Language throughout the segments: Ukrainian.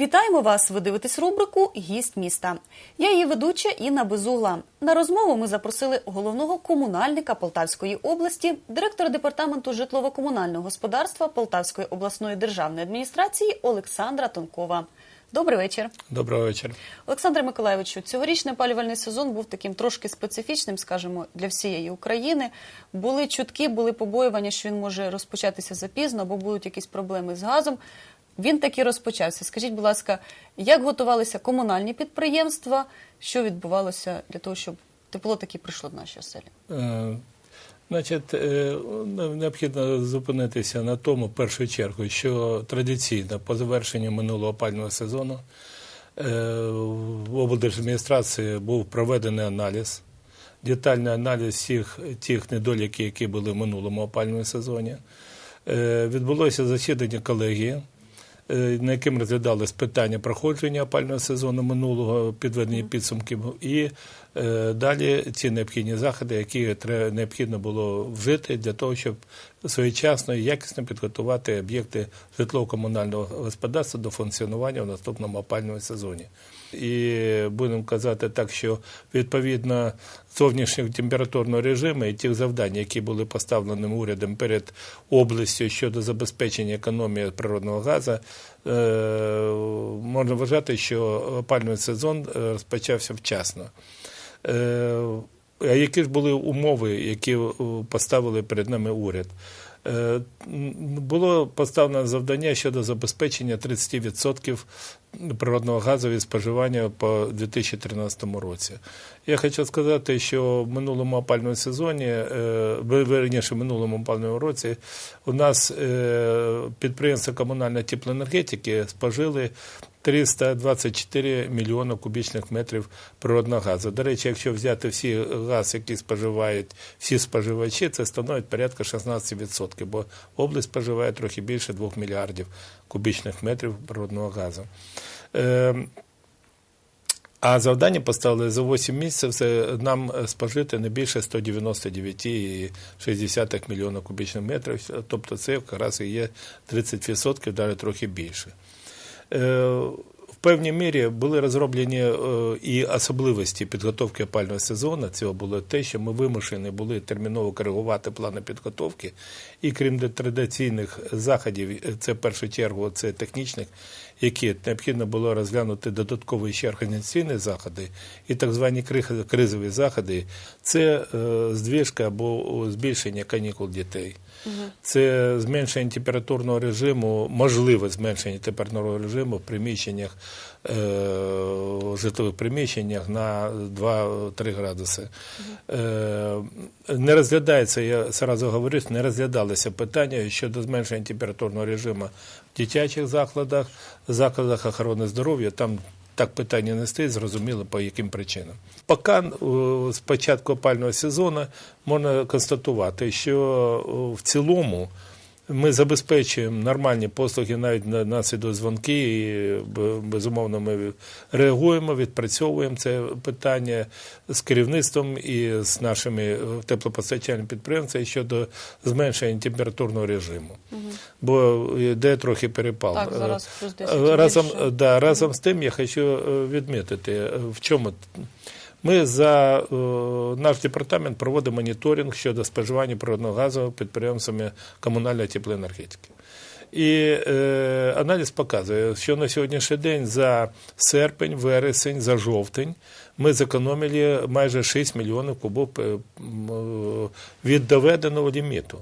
Вітаємо вас! Ви дивитесь рубрику Гість міста. Я її ведуча Інна Безугла. На розмову ми запросили головного комунальника Полтавської області, директора департаменту житлово-комунального господарства Полтавської обласної державної адміністрації Олександра Тонкова. Добрий вечір. Доброго вечора. Олександре Миколаєвичу, цьогорічний опалювальний сезон був таким трошки специфічним, скажімо, для всієї України. Були чутки, були побоювання, що він може розпочатися запізно, або будуть якісь проблеми з газом. Він таки розпочався. Скажіть, будь ласка, як готувалися комунальні підприємства? Що відбувалося для того, щоб тепло таки прийшло до нашої оселі? Е, Значить, е, необхідно зупинитися на тому, в першу чергу, що традиційно по завершенню минулого опального сезону е, в облдержадміністрації був проведений аналіз, детальний аналіз всіх тих недоліків, які були в минулому опальному сезоні. Відбулося засідання колегії, на яким розглядалось питання проходження опального сезону минулого, підведення підсумків, і е, далі ці необхідні заходи, які необхідно було вжити для того, щоб своєчасно і якісно підготувати об'єкти житлово-комунального господарства до функціонування в наступному опальному сезоні. І будемо казати так, що відповідно зовнішнього температурного режиму і тих завдань, які були поставлені урядом перед областю щодо забезпечення економії природного газу, е, можна вважати, що опалювальний сезон е, розпочався вчасно. А які ж були умови, які е, поставили перед нами уряд? Е, Було поставлено завдання щодо забезпечення 30% природного газу від споживання по 2013 році. Я хочу сказати, що в минулому опальному сезоні, е, верніше, в минулому опальному році, у нас підприємства комунальної теплоенергетики спожили 324 мільйони кубічних метрів природного газу. До речі, якщо взяти всі газ, які споживають всі споживачі, це становить порядка 16%, бо область споживає трохи більше 2 мільярдів кубічних метрів природного газу. Е, а завдання поставили за 8 місяців це нам спожити не більше 199,6 мільйона кубічних метрів, тобто це якраз і є 30%, далі трохи більше. Е, В певній мірі були розроблені е, і особливості підготовки опального сезону. Цього було те, що ми вимушені були терміново коригувати плани підготовки. І крім традиційних заходів, е, це в першу чергу це технічних, які необхідно було розглянути додаткові ще організаційні заходи і так звані кризові заходи. Це здвижка або збільшення канікул дітей. Це зменшення температурного режиму, можливе зменшення температурного режиму в приміщеннях, е, житлових приміщеннях на 2-3 градуси. Е, не розглядається, я сразу говорю, не розглядалися питання щодо зменшення температурного режиму в дитячих закладах, закладах охорони здоров'я. Там так питання не стоїть, зрозуміло по яким причинам. Поки е, з початку опального сезону можна констатувати, що е, в цілому ми забезпечуємо нормальні послуги навіть на нас ідуть дзвонки, і безумовно ми реагуємо, відпрацьовуємо це питання з керівництвом і з нашими е, теплопостачальними підприємцями щодо зменшення температурного режиму. Бо йде трохи перепал. Так, зараз Е, плюс 10 разом, більше. да, разом з тим я хочу е, відмітити, в чому ми за е, наш департамент проводимо моніторинг щодо споживання природного газу підприємствами комунальної теплоенергетики. І е, аналіз показує, що на сьогоднішній день за серпень, вересень, за жовтень ми зекономили майже 6 мільйонів кубів е, е, від доведеного ліміту.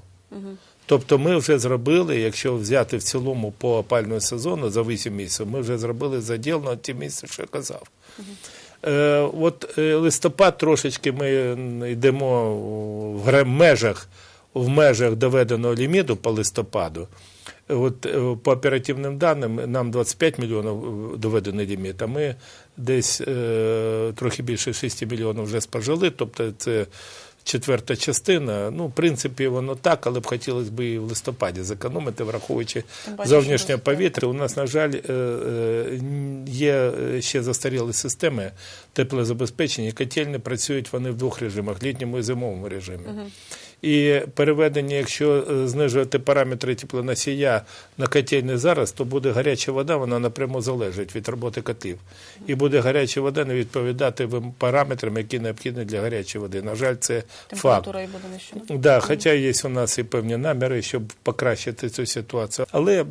Тобто ми вже зробили, якщо взяти в цілому по опальному сезону за 8 місяців, ми вже зробили заділ на ті місця, що я казав. Е, от е, листопад трошечки ми йдемо в межах, в межах доведеного ліміту по листопаду. От е, по оперативним даним нам 25 мільйонів е, доведений ліміт, а ми десь е, трохи більше 6 мільйонів вже спожили, тобто це четверта частина. Ну, в принципі, воно так, але б хотілося б і в листопаді зекономити, враховуючи зовнішнє повітря. У нас, на жаль, е, е, є ще застаріли системи теплозабезпечення. Котельні працюють вони в двох режимах літньому і зимовому режимі. І переведення, якщо е, знижувати параметри теплоносія на котельний зараз, то буде гаряча вода, вона напряму залежить від роботи котлів. І буде гаряча вода не відповідати параметрам, які необхідні для гарячої води. На жаль, це факт. Температура і буде нижче. да? Да, хоча є у нас і певні наміри, щоб покращити цю ситуацію. Але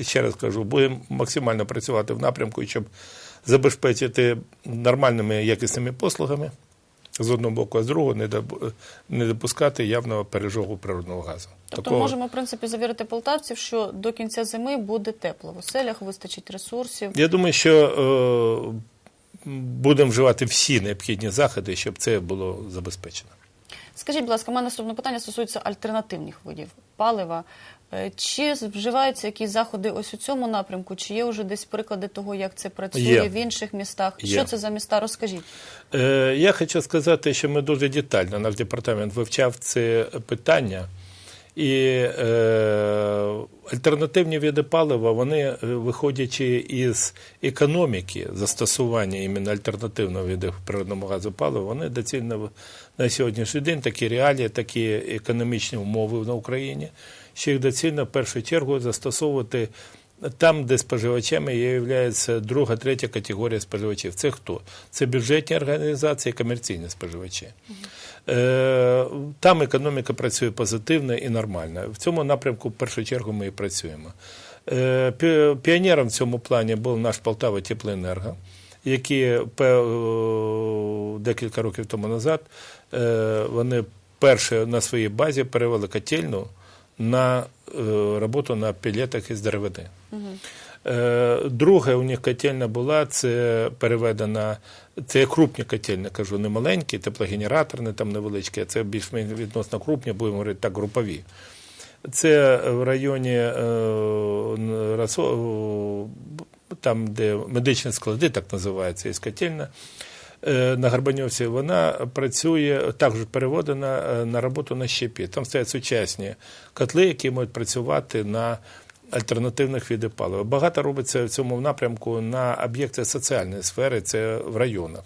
ще раз кажу, будемо максимально працювати в напрямку, щоб забезпечити нормальними якісними послугами з одного боку, а з другого не допускати явного пережогу природного газу. Тобто можемо, в принципі, завірити полтавців, що до кінця зими буде тепло. В оселях вистачить ресурсів. Я думаю, що е, будемо вживати всі необхідні заходи, щоб це було забезпечено. Скажіть, будь ласка, у мене наступне питання стосується альтернативних видів палива. Е, Чи вживаються якісь заходи ось у цьому напрямку? Чи є вже десь приклади того, як це працює Є. в інших містах? Є. Що це за міста? Розкажіть. Е, Я хочу сказати, що ми дуже детально, наш департамент вивчав це питання. І е, альтернативні види палива, вони, е, виходячи із економіки застосування іменно альтернативного виду природного газу палива, вони доцільно на сьогоднішній день такі реалії, такі економічні умови на Україні, що їх доцільно в першу чергу застосовувати там, де споживачами є друга, третя категорія споживачів. Це хто? Це бюджетні організації, комерційні споживачі. Е, Там економіка працює позитивно і нормально. В цьому напрямку, в першу чергу, ми і працюємо. Е, Піонером в цьому плані був наш Полтава Теплоенерго, які декілька років тому назад е, вони перші на своїй базі перевели котельну на е, роботу на пілетах із деревини. Е, Друге у них котельня була, це переведена, це крупні котельні, кажу, не маленькі, теплогенераторні, там невеличкі, а це більш менш відносно крупні, будемо говорити так, групові. Це в районі е, там, де медичні склади, так називається, є котельня. Е, На Гарбаньовці вона працює, також переводена е, на роботу на щепі. Там стоять сучасні котли, які можуть працювати на альтернативних видів палива. Багато робиться в цьому напрямку на об'єкти соціальної сфери, це в районах,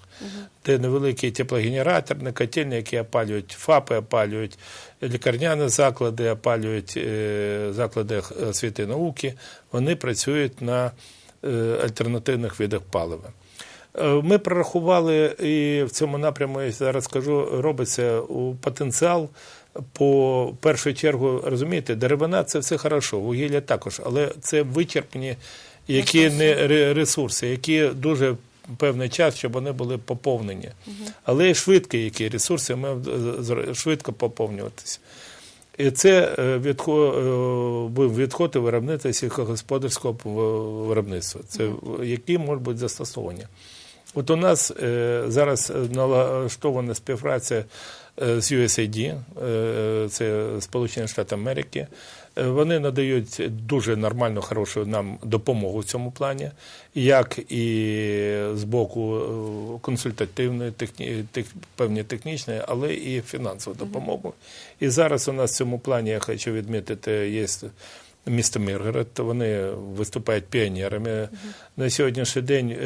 де невеликі теплогенераторні котельні, які опалюють ФАПи, опалюють лікарняні заклади, опалюють е, заклади освіти і науки, вони працюють на альтернативних видах палива. Е, Ми прорахували і в цьому напрямку, я зараз скажу, робиться потенціал по першу чергу, розумієте, деревина це все хорошо, вугілля також, але це вичерпні які не ресурси, які дуже певний час, щоб вони були поповнені. Але і швидкі які ресурси ми швидко поповнюватися. І це е, е, відход і виробництва сільськогосподарського виробництва, це які можуть бути застосовані. От у нас е, зараз налаштована співпраця е, з USAID, е, це Сполучені Штати Америки. Вони надають дуже нормальну, хорошу нам допомогу в цьому плані, як і з боку консультативної, техні, тех, певні технічної, але і фінансову допомогу. І зараз у нас в цьому плані я хочу відмітити, є місто Миргород, вони виступають піонерами. На сьогоднішній день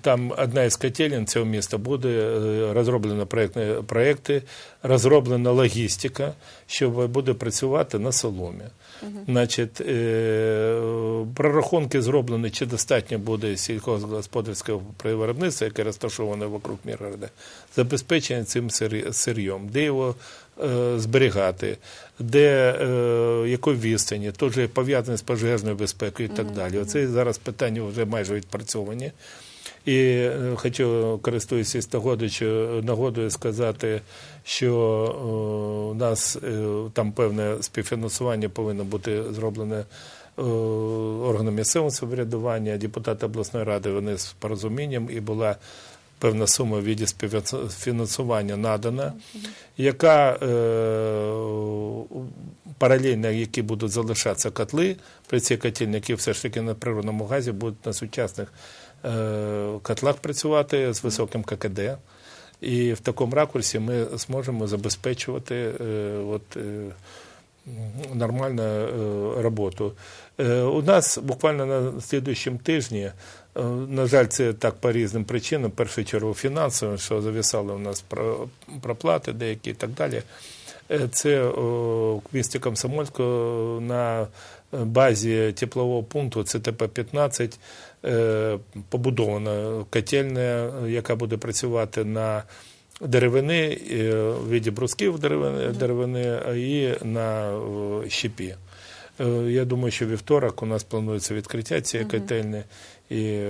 там одна із котелень цього міста буде е, розроблено проєктні проєкти, розроблена логістика, що буде працювати на соломі. Значить, е, прорахунки зроблені, чи достатньо буде сільськогосподарського виробництва, яке розташоване вокруг Міргорода, забезпечення цим сир'єм, де його е, зберігати, де якої відстані, теж пов'язане з пожежною безпекою і так далі. Оце зараз питання вже майже відпрацьовані. І е, хочу, користуючись нагодою, сказати, що е, у нас е, там певне співфінансування повинно бути зроблене органом місцевого самоврядування, депутати обласної ради, вони з порозумінням, і була певна сума в віді співфінансування надана, яка е, паралельно, які будуть залишатися котли, при цій котельні, все ж таки на природному газі будуть на сучасних котлах працювати з високим ККД. І в такому ракурсі ми зможемо забезпечувати е, от, е, нормальну е, роботу. Е, У нас буквально на слідуючому тижні Е, На жаль, це так по різним причинам. В першу чергу фінансовим, що зависали у нас проплати деякі і так далі. Е, Це в місті Комсомольську на базі теплового пункту ЦТП-15 е, побудована котельня, яка буде працювати на деревини, е, в виді брусків деревини, і на е, щепі. Я думаю, що вівторок у нас планується відкриття цієї котельні, і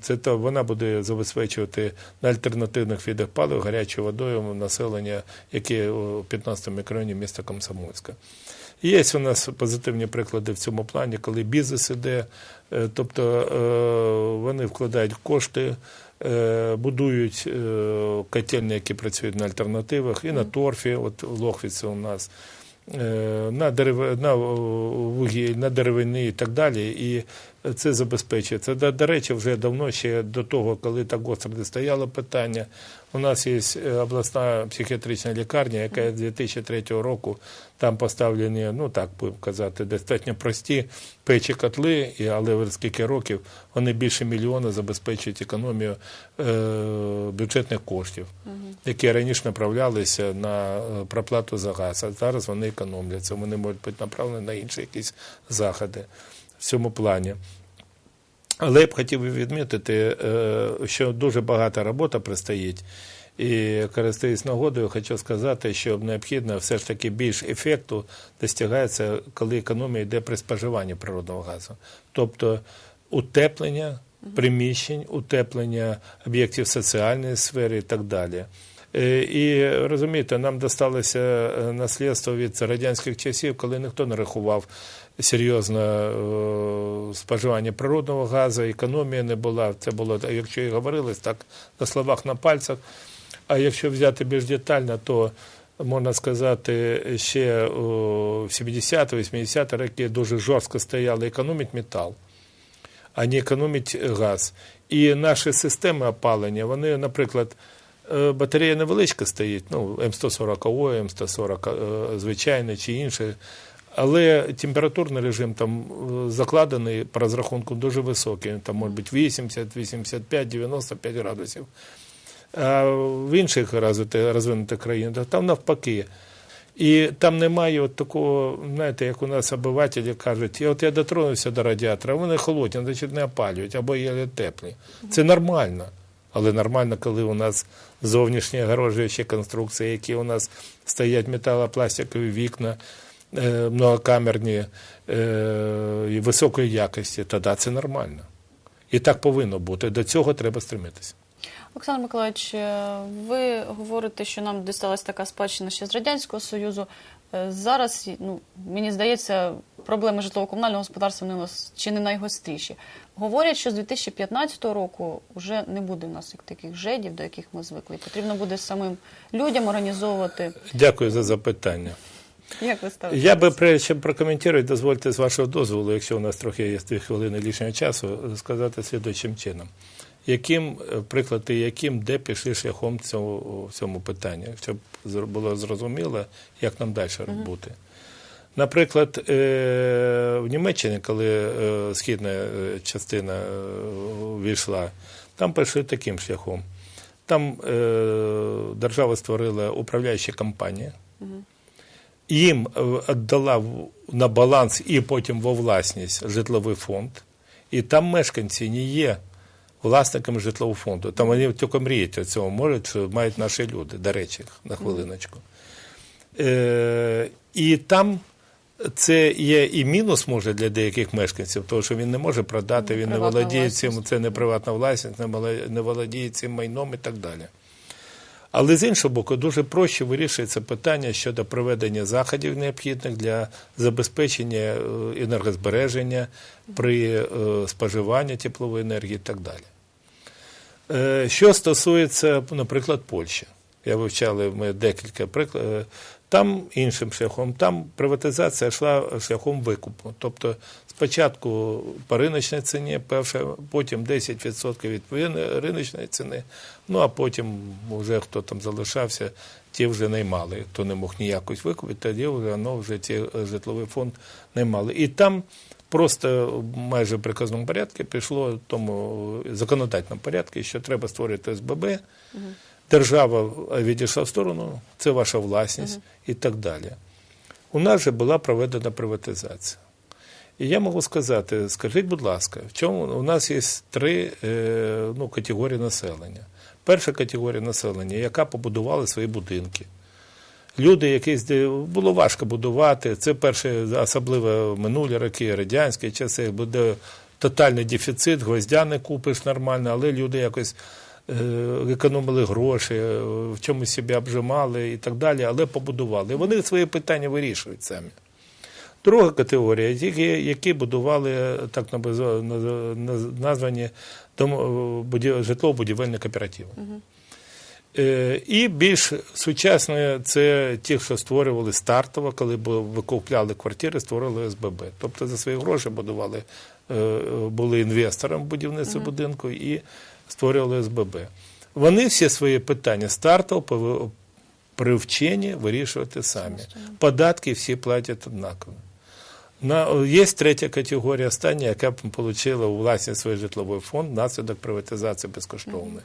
це то вона буде забезпечувати на альтернативних видах палив гарячою водою населення, яке у 15 мікрорайоні міста Комсомольська. Є у нас позитивні приклади в цьому плані, коли бізнес іде, е, тобто е, вони вкладають кошти, е, будують котельні, які працюють на альтернативах, і на торфі, от Лохвіці у нас, на, дерев... на вугіль, на деревини і так далі. І це забезпечується. До, до речі, вже давно, ще до того, коли так гостро не стояло питання, у нас є е, обласна психіатрична лікарня, яка з 2003 року там поставлені, ну так будемо казати, достатньо прості печі котли, але вже скільки років вони більше мільйона забезпечують економію е, бюджетних коштів, які раніше направлялися на е, проплату за газ, а зараз вони економляться. Вони можуть бути направлені на інші якісь заходи в цьому плані. Але я б хотів відмітити, е, що дуже багата робота предстоїть. І користуюсь нагодою, хочу сказати, що необхідно все ж таки більш ефекту досягається, коли економія йде при споживанні природного газу. Тобто утеплення приміщень, утеплення об'єктів соціальної сфери і так далі. Е, І розумієте, нам досталося е, наслідство від радянських часів, коли ніхто не рахував серйозно е, споживання природного газу, економія не була. Це було, якщо і говорилось, так на словах, на пальцях. А якщо взяти більш детально, то можна сказати, ще в 70-80-ті роки дуже жорстко стояли економить метал а не економить газ. І наші системи опалення, вони, наприклад, е, батарея невеличка стоїть, ну, М140, М140, е, звичайний чи інший, але температурний режим там е, закладений по розрахунку дуже високий, там може бути 80, 85, 95 градусів. А в інших розвинутих країнах там навпаки. І там немає от такого, знаєте, як у нас обивателі кажуть, і от я дотронувся до радіатора, вони холодні, значить не опалюють, або є теплі. Це нормально. Але нормально, коли у нас зовнішні огорожуючі конструкції, які у нас стоять металопластикові вікна, многокамерні е, і високої якості, тоді це нормально. І так повинно бути. До цього треба стремитися. Олександр Миколаївич, е, ви говорите, що нам дісталась така спадщина ще з Радянського Союзу. Е, Зараз, ну, мені здається, проблеми житлово-комунального господарства вони у нас чи не найгостріші. Говорять, що з 2015 року вже не буде у нас таких жедів, до яких ми звикли. Потрібно буде самим людям організовувати. Дякую за запитання. Як ви ставите? Я би прежде чим прокоментувати, дозвольте з вашого дозволу, якщо у нас трохи є дві хвилини лишнього часу, сказати слідуючим чином. Яким е, приклади, яким де пішли шляхом цього, в цьому питанні, щоб було зрозуміло, як нам далі бути. Наприклад, е, в Німеччині, коли е, східна частина війшла, там пішли таким шляхом. Там держава створила управляючі компанії, їм е, віддала на баланс і потім во власність житловий фонд, і там мешканці не є власниками житлового фонду. Там вони тільки мріють цього можуть, що мають наші люди, до речі, на хвилиночку. Е, і там це є і мінус може для деяких мешканців, тому що він не може продати, Ну, він не приватна володіє цим, це не приватна власність, не володіє цим майном і так далі. Але з іншого боку, дуже проще вирішується питання щодо проведення заходів необхідних для забезпечення е, енергозбереження при е, споживанні теплової енергії і так далі. Е, Що стосується, наприклад, Польщі, я вивчали ми декілька прикладів. Там іншим шляхом, там приватизація йшла шляхом викупу. Тобто спочатку по риночній ціні, перше, потім 10% від риночної ціни, ну а потім вже хто там залишався, ті вже наймали. Хто не мог ніякось викупити, тоді вже воно вже ті е, житловий фонд наймали. І там просто майже в приказному порядку пішло в тому законодательному порядку, що треба створити СББ, держава відійшла в сторону, це ваша власність і так далі. У нас же була проведена приватизація. І я можу сказати, скажіть, будь ласка, в чому у нас є три е, ну, категорії населення. Перша категорія населення, яка побудувала свої будинки. Люди, якісь було важко будувати. Це перше, особливо минулі роки, радянські часи, буде тотальний дефіцит, гвоздя не купиш нормально, але люди якось е, економили гроші, е, в чомусь себе обжимали і так далі, але побудували. Вони свої питання вирішують самі. Друга категорія, які, які будували так наз- наз- названі житлово-будівельні кооперативи. Е, І більш сучасне це ті, що створювали стартово, коли викупляли квартири, створили СББ. Тобто за свої гроші будували, е, були інвестором в будівництві будинку і створювали СББ. Вони всі свої питання стартово привчені вирішувати самі. Податки всі платять однаково. На, є третя категорія остання, яка отримала у власність свій житловий фонд внаслідок приватизації безкоштовної.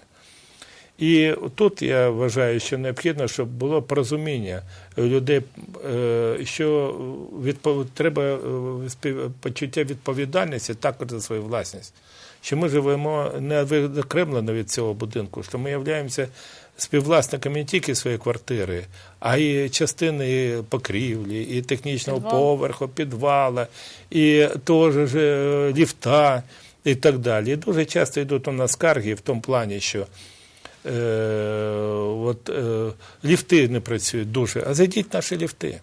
І тут я вважаю, що необхідно, щоб було порозуміння людей, е, що відпов... треба е, почуття відповідальності також за свою власність. Що ми живемо не відокремлено від цього будинку, що ми являємося співвласниками не тільки своєї квартири, а й частини покрівлі, і технічного Підвал. поверху, підвала, і того ж е, ліфта і так далі. І дуже часто йдуть у нас скарги в тому плані, що е, от, е, ліфти не працюють дуже, а зайдіть наші ліфти.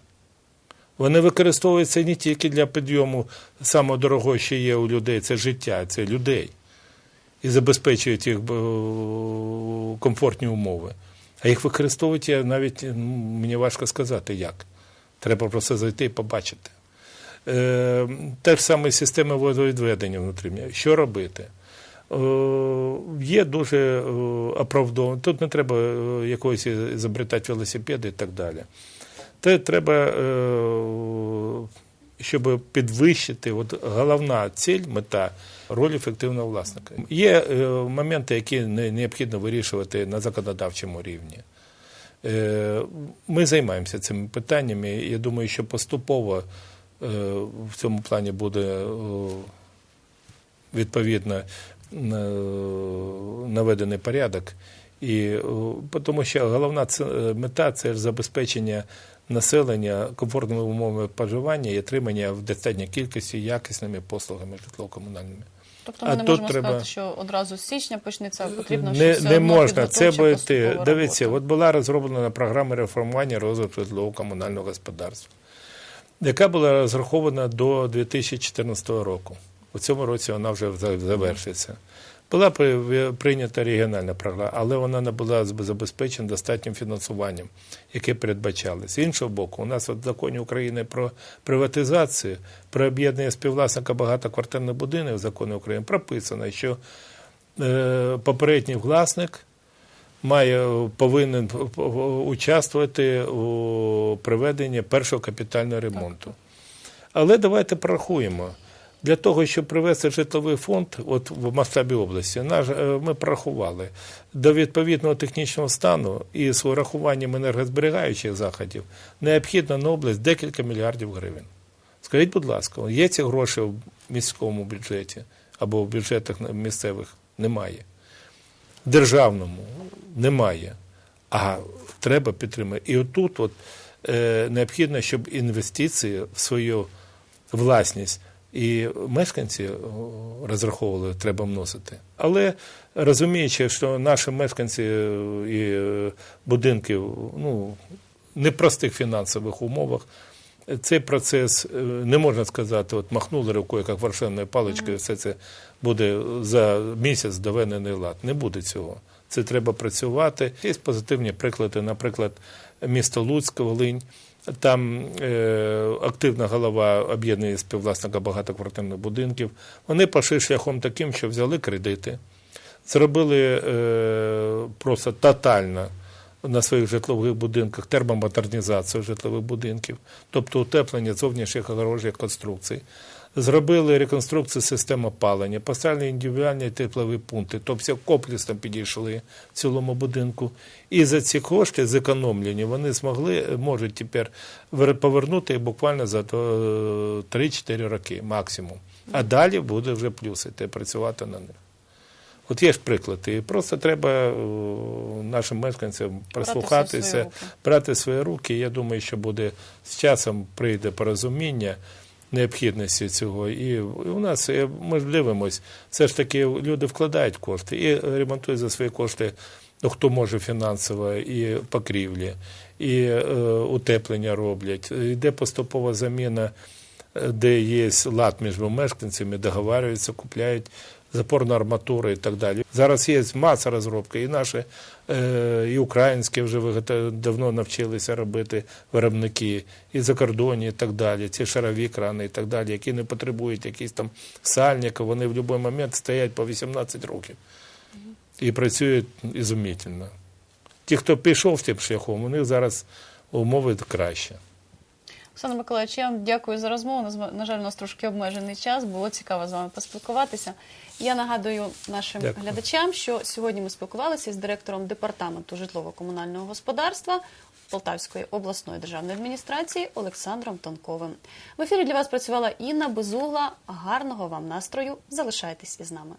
Вони використовуються не тільки для підйому самого дорогого, що є у людей, це життя, це людей. І забезпечують їх комфортні умови. А їх використовують я навіть ну, мені важко сказати як. Треба просто зайти і побачити. Е, те ж саме система водовідведення внутрішнього. Що робити? Е, є дуже е, оправдовано. Тут не треба е, якогось ізобретати велосипеди і так далі. Те треба, щоб підвищити, от головна ціль, мета роль ефективного власника. Є е, моменти, які необхідно вирішувати на законодавчому рівні. Е, Ми займаємося цими питаннями. Я думаю, що поступово е, в цьому плані буде відповідно наведений порядок. І, тому що головна мета це забезпечення населення комфортними умовами проживання і отримання в достатній кількості якісними послугами житлово-комунальними. Тобто А не можемо треба- сказати, що одразу з січня почнеться, потрібно не, все не одно можна. Це буде дивіться. робота. От була розроблена програма реформування розвитку житлово-комунального господарства, яка була розрахована до 2014 року. У цьому році вона вже за- завершиться. Була при- прийнята регіональна програма, але вона не була забезпечена достатнім фінансуванням, яке передбачалося. З іншого боку, у нас в законі України про приватизацію, про об'єднання співвласника багатоквартирних будинків в законі України прописано, що е, попередній власник має повинен участвувати у проведенні першого капітального ремонту. Але давайте порахуємо. Для того, щоб привести житловий фонд от в масштабі області, наш, е, ми порахували до відповідного технічного стану і з урахуванням енергозберігаючих заходів необхідно на область декілька мільярдів гривень. Скажіть, будь ласка, є ці гроші в міському бюджеті або в бюджетах місцевих? Немає. Державному немає. А треба підтримати. І отут от, е, необхідно, щоб інвестиції в свою власність і мешканці розраховували, треба вносити. Але розуміючи, що наші мешканці е, і е, будинки ну, непростих фінансових умовах, цей процес е, не можна сказати, от махнули рукою, як вершинною паличкою, все це буде за місяць доведений лад. Не буде цього. Це треба працювати. Є позитивні приклади, наприклад, місто Луцьк, Волинь. Там е, активна голова об'єднання співвласника багатоквартирних будинків. Вони пошли шляхом таким, що взяли кредити, зробили е, просто тотально на своїх житлових будинках термомодернізацію житлових будинків, тобто утеплення зовнішніх огорожих конструкцій. Зробили реконструкцію системи опалення, поставили індивідуальні теплові пункти, тобто комплексно підійшли в цілому будинку. І за ці кошти зекономлені вони змогли, можуть тепер повернути буквально за е, 3-4 роки максимум. А далі буде вже плюси, те працювати на них. От є ж приклад, і просто треба е, нашим мешканцям прислухатися, брати свої руки. Я думаю, що буде з часом прийде порозуміння необхідності цього. І у нас е, ми ж дивимось, все ж таки люди вкладають кошти і ремонтують за свої кошти, ну хто може фінансово, і покрівлі, і е, утеплення роблять. Йде поступова заміна де є лад між мешканцями, договарюються, купляють запорну арматуру і так далі. Зараз є маса розробки, і наші, е, і українські вже давно навчилися робити виробники, і закордонні, і так далі. Ці шарові крани і так далі, які не потребують якісь там сальника, вони в будь-який момент стоять по 18 років і працюють ізумітельно. Ті, хто пішов тим шляхом, у них зараз умови краще. Олександр Миколаївич, я вам дякую за розмову. На- На жаль, у нас трошки обмежений час. Було цікаво з вами поспілкуватися. Я нагадую нашим Дякую. глядачам, що сьогодні ми спілкувалися з директором департаменту житлово-комунального господарства Полтавської обласної державної адміністрації Олександром Тонковим. В ефірі для вас працювала Інна Безугла. Гарного вам настрою. Залишайтесь із нами.